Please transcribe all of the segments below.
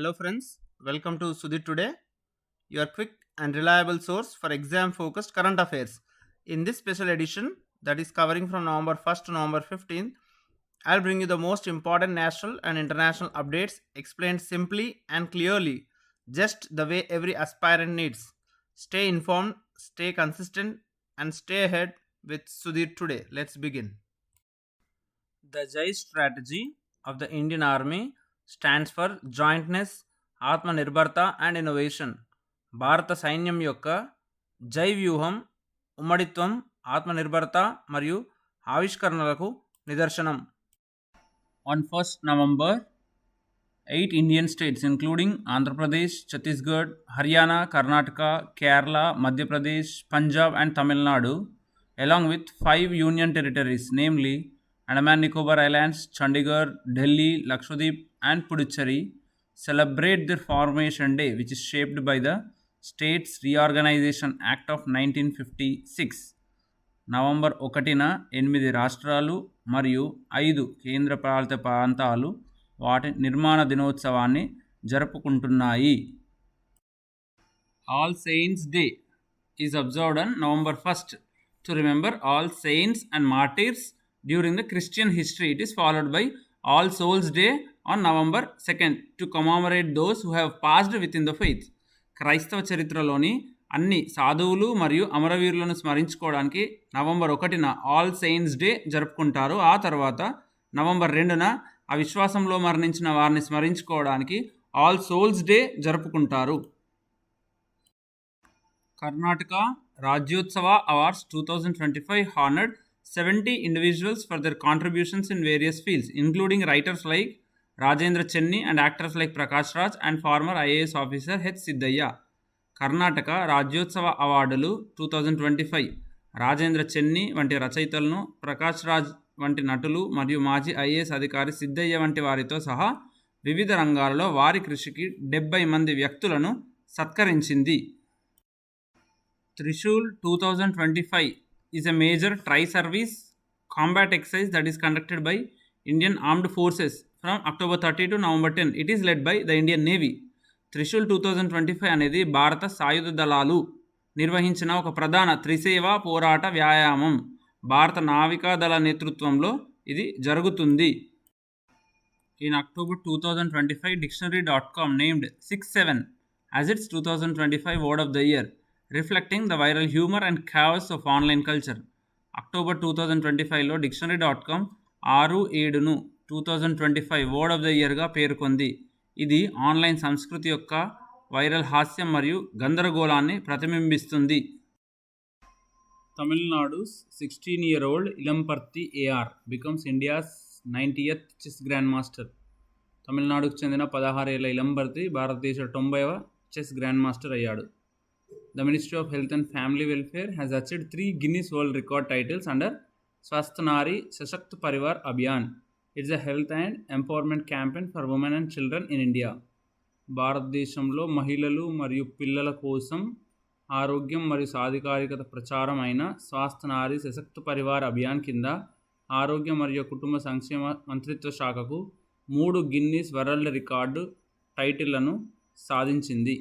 Hello, friends. Welcome to Sudhir Today, your quick and reliable source for exam focused current affairs. In this special edition, that is covering from November 1st to November 15th, I'll bring you the most important national and international updates explained simply and clearly, just the way every aspirant needs. Stay informed, stay consistent, and stay ahead with Sudhir Today. Let's begin. The JAI strategy of the Indian Army stands for jointness Atmanirbharta and innovation. భారత సైన్యం యొక్క జై వ్యూహం ఉమ్మడిత్వం ఆత్మనిర్భరత మరియు ఆవిష్కరణలకు నిదర్శనం. On first November eight Indian states including Andhra Pradesh Chhattisgarh Haryana Karnataka Kerala Madhya Pradesh Punjab and Tamil Nadu along with five union territories, namely Andaman Nicobar islands Chandigarh Delhi Lakshadweep and పుడుచ్చరి celebrate the formation day which is shaped by the states reorganisation act of nineteen fifty six November ఒకటిన ఎనిమిది రాష్ట్రాలు మరియు ఐదు కేంద్రపాలిత ప్రాంతాలు వాటి నిర్మాణ దినోత్సవాన్ని జరుపుకుంటున్నాయి. All saints day is observed on November first to remember all saints and martyrs during the Christian history. It is followed by All Souls Day on November 2nd to commemorate those who have passed within the faith. క్రైస్తవ చరిత్రలోని అన్ని సాధువులు మరియు అమరవీరులను స్మరించుకోవడానికి November ఒకటిన all saints day జరుపుకుంటారు ఆ తర్వాత నవంబర్ రెండున ఆ విశ్వాసంలో మరణించిన వారిని స్మరించుకోవడానికి ఆల్ సోల్స్ డే జరుపుకుంటారు Karnataka Rajyotsava awards two thousand twenty five honoured seventy individuals for their contributions in various fields including writers like Rajendra Chenni and actors like Prakash Raj and former IAS officer H Siddaiah Karnataka Rajyotsava అవార్డులు two thousand twenty five Rajendra Chenni వంటి రచయితలను ప్రకాష్ రాజ్ వంటి నటులు మరియు మాజీ IAS అధికారి సిద్ధయ్య వంటి వారితో సహా వివిధ రంగాలలో వారి కృషికి డెబ్బై మంది వ్యక్తులను సత్కరించింది. Trishul two thousand twenty five is a major tri-service combat exercise that is conducted by Indian Armed Forces from October 30 to November 10. It is led by the Indian Navy. Trishul two thousand twenty five అనేది భారత సాయుధ దళాలు నిర్వహించిన ఒక ప్రధాన త్రిసేవా పోరాట వ్యాయామం భారత నావికా దళ నేతృత్వంలో ఇది జరుగుతుంది in October two thousand twenty five dictionary dot com named six seven as its two thousand twenty five word of the year reflecting the viral humour and chaos of online culture October two thousand twenty ఫైవ్లో dictionary dot com ఆరు ఏడును two thousand twenty five word of the ఇయర్గా పేర్కొంది. ఇది online సంస్కృతి యొక్క viral హాస్యం మరియు గందరగోళాన్ని ప్రతిబింబిస్తుంది. Tamil Nadu sixteen year old Ilamparthi AR becomes India's ninetieth chess grand master తమిళనాడుకు చెందిన పదహారేళ్ళ ఇలంపర్తి భారతదేశ తొంభైవ చెస్ గ్రాండ్ మాస్టర్ అయ్యాడు. The ministry of health and family welfare has achieved three Guinness world record titles under Swasth Nari Sashakt Parivar Abhiyan it's a health and empowerment campaign for women and children in India భారతదేశంలో మహిళలు మరియు పిల్లల కోసం ఆరోగ్యం మరియు సాధికారికత ప్రచారం అయిన స్వాస్థ నారి సశక్త పరివార్ అభియాన్ కింద ఆరోగ్య మరియు కుటుంబ సంక్షేమ మంత్రిత్వ శాఖకు మూడు గిన్నీస్ వరల్డ్ రికార్డు టైటిళ్ళను సాధించింది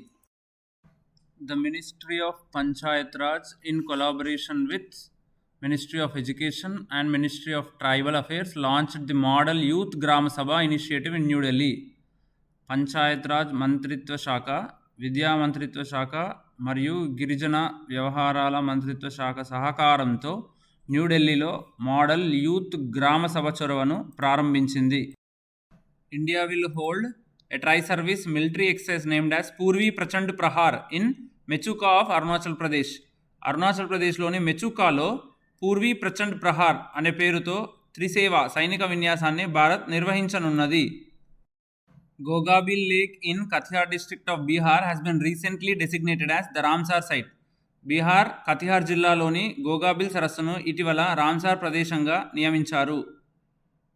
the Ministry of Panchayat Raj in collaboration with Ministry of Education and Ministry of Tribal Affairs launched the Model Youth Gram Sabha initiative in New Delhi. Panchayat Raj మంత్రిత్వ శాఖ విద్యా మంత్రిత్వ శాఖ మరియు గిరిజన వ్యవహారాల మంత్రిత్వ శాఖ సహకారంతో న్యూఢిల్లీలో మోడల్ యూత్ గ్రామ సభ చొరవను ప్రారంభించింది India will hold a tri-service military exercise named as Purvi Prachand Prahar in Mechuka of Arunachal Pradesh. Arunachal ప్రదేశ్లోని మెచుకాలో పూర్వీ ప్రచండ్ ప్రహార్ అనే పేరుతో త్రిసేవ సైనిక విన్యాసాన్ని Bharat నిర్వహించనున్నది. Gogabil lake in Katihar district of Bihar has been recently designated as the Ramsar site Bihar Katihar జిల్లాలోని గోగాబిల్ సరస్సును ఇటీవల రామ్సార్ ప్రదేశంగా నియమించారు.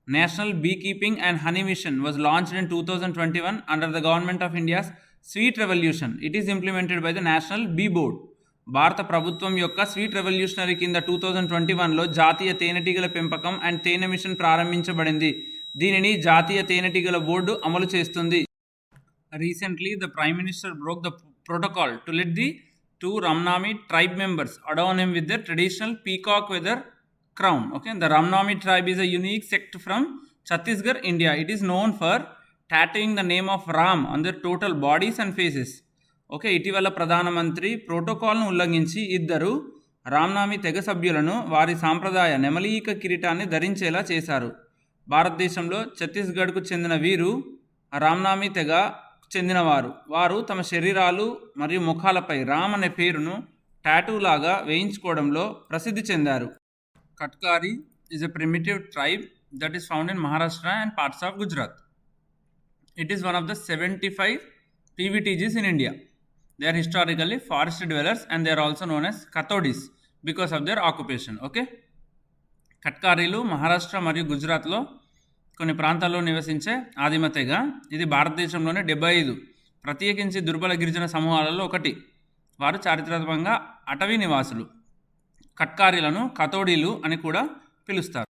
National bee keeping and honey mission was launched in two thousand twenty one under the government of India's sweet revolution. It is implemented by the national bee board భారత ప్రభుత్వం యొక్క sweet revolutionary కింద two thousand twenty వన్లో జాతీయ తేనెటీగల పెంపకం and తేనె machine ప్రారంభించబడింది. దీనిని జాతీయ తేనెటీగల బోర్డు అమలు చేస్తుంది. Recently the prime minister broke the protocol to let the two Ramnami tribe members adorn with the traditional peacock feather crown okay the Ramnami tribe is a unique sect from Chhattisgarh India it is known for tattooing the name of Ram ram on total bodies and faces okay ఇటీవల ప్రధానమంత్రి ప్రోటోకాల్ను ఉల్లంఘించి ఇద్దరు రామ్నామి తెగ సభ్యులను వారి సాంప్రదాయ నెమలీక కిరీటాన్ని ధరించేలా చేశారు. భారతదేశంలో ఛత్తీస్గఢ్కు చెందిన వీరు రామ్నామి తెగ చెందినవారు. వారు తమ శరీరాలు మరియు ముఖాలపై రామ్ అనే పేరును టాటూలాగా వేయించుకోవడంలో ప్రసిద్ధి చెందారు. Katkari is a primitive tribe that is found in Maharashtra and parts of Gujarat it is one of the seventy five PVTGs in India. They are historically forest dwellers and they are also known as Kathodis because of their occupation. Okay. కట్కారీలు మహారాష్ట్ర మరియు గుజరాత్లో కొన్ని ప్రాంతాల్లో నివసించే ఆదిమ తెగ ఇది భారతదేశంలోని డెబ్బై ఐదు ప్రత్యేకించి దుర్బల గిరిజన సమూహాలలో ఒకటి వారు చారిత్రాత్మకంగా అటవీ నివాసులు కట్కారీలను కతోడీలు అని కూడా పిలుస్తారు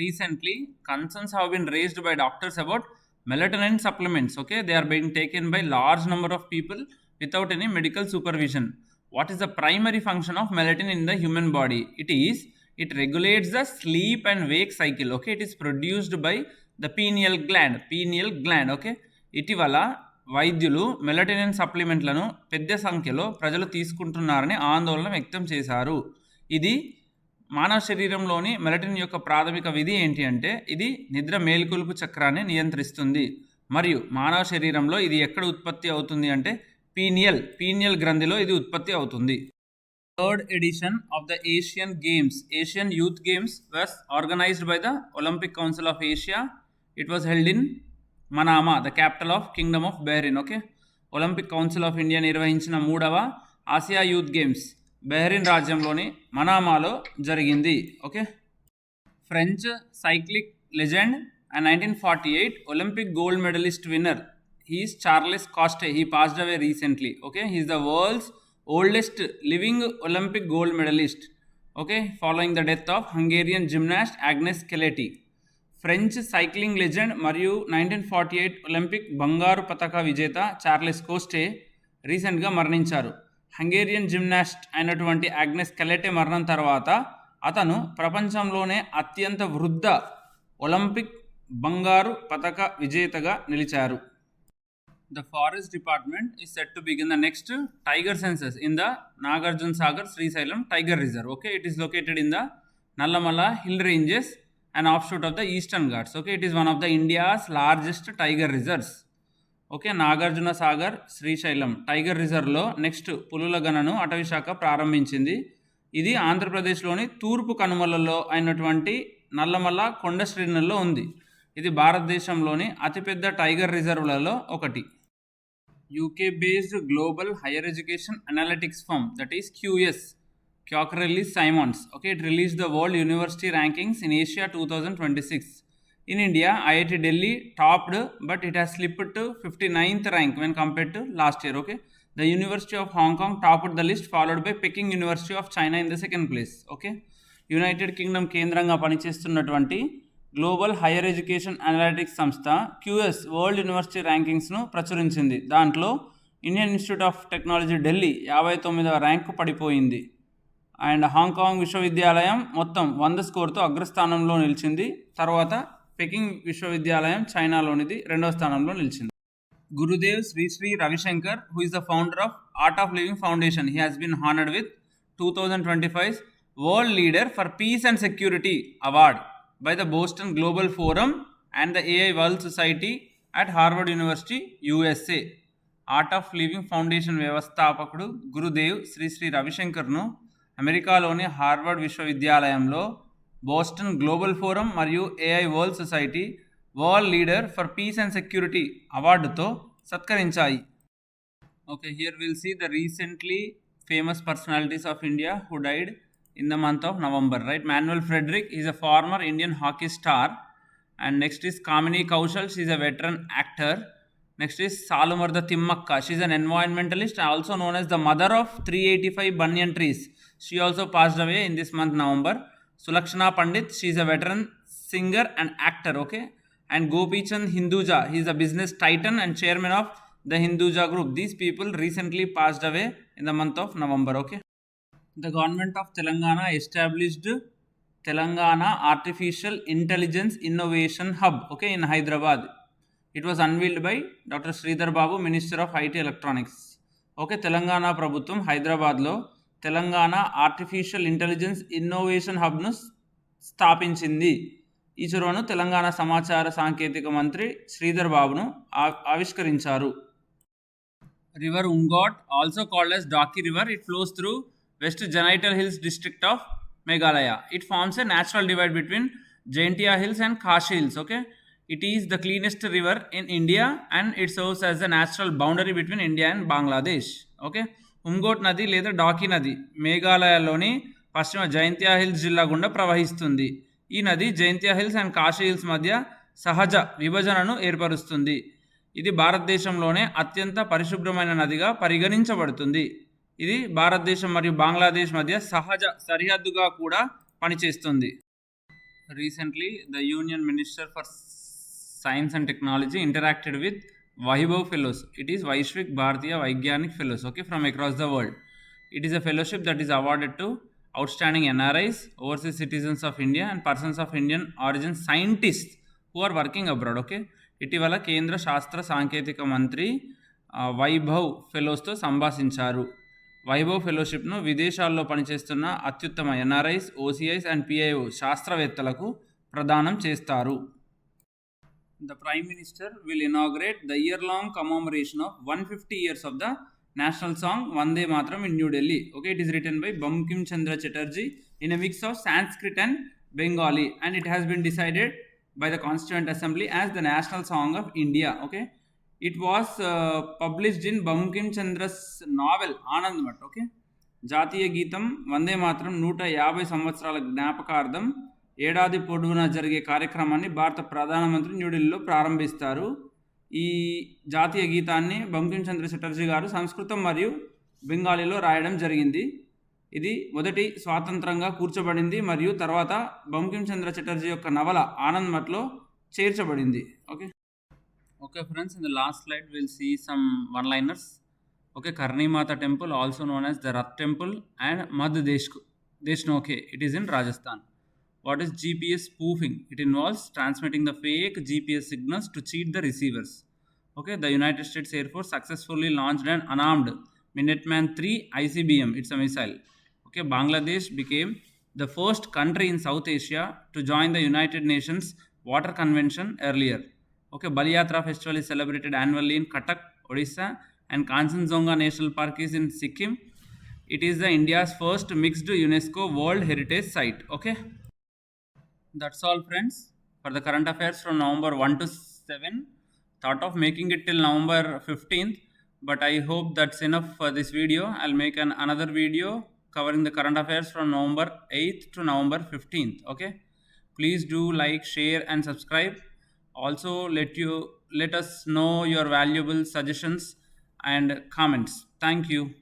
recently concerns have been raised by doctors about melatonin supplements okay they are being taken by large number of people without any medical supervision what is the primary function of melatonin in the human body it is it regulates the sleep and wake cycle okay it is produced by the pineal gland pineal gland okay ఇటీవల వైద్యులు melatonin సప్లిమెంట్లను పెద్ద సంఖ్యలో ప్రజలు తీసుకుంటున్నారని ఆందోళన వ్యక్తం చేశారు ఇది మానవ శరీరంలోని మెలటిన్ యొక్క ప్రాథమిక విధి ఏంటి అంటే ఇది నిద్ర మేల్కొలుపు చక్రాన్ని నియంత్రిస్తుంది. మరియు మానవ శరీరంలో ఇది ఎక్కడ ఉత్పత్తి అవుతుంది అంటే పీనియల్ పీనియల్ గ్రంథిలో ఇది ఉత్పత్తి అవుతుంది. Third edition of the Asian games. Asian youth games was organised by the Olympic council of Asia. It was held in Manama the capital of kingdom of Bahrain okay Olympic council of India నిర్వహించిన మూడవ ఆసియా youth games. Bahrain రాజ్యంలోని మనామాలో జరిగింది. Okay? French cycling legend and nineteen forty eight Olympic gold medallist winner. He's Charles Coste. He passed away recently. Okay? He's the world's oldest living Olympic gold medallist. Okay? Following the death of Hungarian gymnast Agnes Keleti. French cycling legend మరియు nineteen forty eight Olympic బంగారు పతక విజేత Charles Coste రీసెంట్గా మరణించారు. Hungarian gymnast అయినటువంటి Agnes Keleti మరణం తర్వాత అతను ప్రపంచంలోనే అత్యంత వృద్ధ ఒలింపిక్ బంగారు పతక విజేతగా నిలిచారు. The forest department is set to begin the next tiger census in the Nagarjuna Sagar Srisailam tiger reserve okay it is located in the Nallamala hill ranges and offshoot of the Eastern Ghats okay it is one of the India's largest tiger reserves okay Nagarjuna Sagar Srisailam tiger రిజర్వ్లో next పులుల గణను అటవీ శాఖ ప్రారంభించింది. ఇది ఆంధ్రప్రదేశ్లోని తూర్పు కనుమలలో అయినటువంటి నల్లమల్ల కొండ శ్రేణుల్లో ఉంది. ఇది భారతదేశంలోని అతిపెద్ద టైగర్ రిజర్వ్లలో ఒకటి. UK based global higher education analytics firm that is QS Quacquarelli Symonds. Okay it release the world university rankings in Asia two thousand twenty six. In India, IIT Delhi topped, but it has slipped to 59th rank when compared to last year. Okay, the University of Hong Kong topped the list, followed by Peking University of China in the second place. Okay, United Kingdom కేంద్రంగా పనిచేస్తున్నటువంటి global higher education analytics సంస్థ QS world university ర్యాంకింగ్స్ను ప్రచురించింది దాంట్లో Indian Institute of Technology Delhi యాభై తొమ్మిదవ rank పడిపోయింది and Hong Kong విశ్వవిద్యాలయం మొత్తం వంద స్కోర్తో అగ్రస్థానంలో నిలిచింది తర్వాత పెకింగ్ విశ్వవిద్యాలయం చైనాలోనిది రెండవ స్థానంలో నిలిచింది. Gurudev Sri Sri Ravi Shankar who is the founder of Art of Living Foundation he has been honoured with two thousand twenty five World Leader for Peace and Security Award by the Boston Global Forum and the AI World Society at Harvard University USA Art of Living Foundation వ్యవస్థాపకుడు గురుదేవ్ శ్రీ శ్రీ రవిశంకర్ను అమెరికాలోని Harvard విశ్వవిద్యాలయంలో Boston global forum మరియు AI World Society World Leader for Peace and security అవార్డుతో సత్కరించాయి. Okay here will see the recently famous personalities of India who died in the month of November right Manuel Frederick is a former Indian hockey star and next is Kamini Kaushal she a veteran actor next is Saalumarada Thimmakka she an environmentalist also known as the mother of three eighty five banyan trees she also passed away in this month November sulakshana pandit she is a veteran singer and actor okay and gopichand hinduja he is a business titan and chairman of the Hinduja group. These people recently passed away in the month of November. Okay. The government of Telangana established Telangana Artificial Intelligence Innovation Hub. Okay, in Hyderabad. It was unveiled by Dr. Sridhar Babu, Minister of IT Electronics. Okay Telangana ప్రభుత్వం హైదరాబాద్లో Telangana artificial intelligence innovation హబ్ను స్థాపించింది. ఈ చొరవను తెలంగాణ సమాచార సాంకేతిక మంత్రి శ్రీధర్ బాబును ఆవిష్కరించారు. River Umngot also called as Dawki river it flows through West Jaintia Hills district of Meghalaya it forms a natural divide between Jaintia Hills and Khasi Hills okay it is the cleanest river in India and it serves as the natural boundary between India and Bangladesh okay Umngot నది లేదా డాకీ నది మేఘాలయలోని పశ్చిమ Jaintia hills జిల్లా గుండా ప్రవహిస్తుంది. ఈ నది Jaintia Hills and Khasi Hills మధ్య సహజ విభజనను ఏర్పరుస్తుంది. ఇది భారతదేశంలోనే అత్యంత పరిశుభ్రమైన నదిగా పరిగణించబడుతుంది. ఇది భారతదేశం మరియు బంగ్లాదేశ్ మధ్య సహజ సరిహద్దుగా కూడా పనిచేస్తుంది. Recently the Union Minister for Science and Technology interacted with Vaibhav fellows it is Vaishvik Bharatiya Vaigyanik fellows okay from across the world it is a fellowship that is awarded to outstanding NRIs overseas citizens of India and persons of Indian origin scientist who are working abroad okay ఇటీవల కేంద్ర శాస్త్ర సాంకేతిక మంత్రి వైభవ్ ఫెలోస్తో సంభాషించారు. వైభవ్ ఫెలోషిప్ను విదేశాల్లో పనిచేస్తున్న అత్యుత్తమ NRIs OCIs and PIO శాస్త్రవేత్తలకు ప్రదానం చేస్తారు. The prime minister will inaugurate the year long commemoration of one fifty years of the national song Vande Mataram in New New Delhi okay it is written by Bankim Chandra Chatterjee in a mix of Sanskrit and Bengali and it has been decided by the Constituent Assembly as the national song of India okay it was published in Bankim Chandra's novel Anand Math okay జాతీయ గీతం వందే మాత్రం నూట యాభై సంవత్సరాల జ్ఞాపకార్థం ఏడాది పొడవునా జరిగే కార్యక్రమాన్ని భారత ప్రధానమంత్రి న్యూఢిల్లీలో ప్రారంభిస్తారు. ఈ జాతీయ గీతాన్ని బంకిం చంద్ర చటర్జీ గారు సంస్కృతం మరియు బెంగాలీలో రాయడం జరిగింది. ఇది మొదటి స్వాతంత్రంగా కూర్చబడింది మరియు తర్వాత బంకిం చంద్ర చటర్జీ యొక్క నవల ఆనంద్ మట్లో చేర్చబడింది. Okay? Okay friends in the last slide will see some one liners okay karnimata temple also known the rat temple and and Desh Deshnoke. It is in Rajasthan. What is gps spoofing? It involves transmitting the fake gps signals to cheat the receivers. Okay the united states air force successfully launched an unarmed minuteman 3 icbm it's a missile. Okay bangladesh became the first country in south asia to join the united nations water convention earlier. Okay baliyatra festival is celebrated annually in katak odisha and kanchenjunga national park is in sikkim. It is the india's first mixed unesco world heritage site. Okay that's all friends for the current affairs from november 1 to 7 thought of making it till november 15th but i hope that's enough for this video. I'll make an another video covering the current affairs from november 8th to november 15th okay? Please do like share and subscribe. Also let you let us know your valuable suggestions and comments. Thank you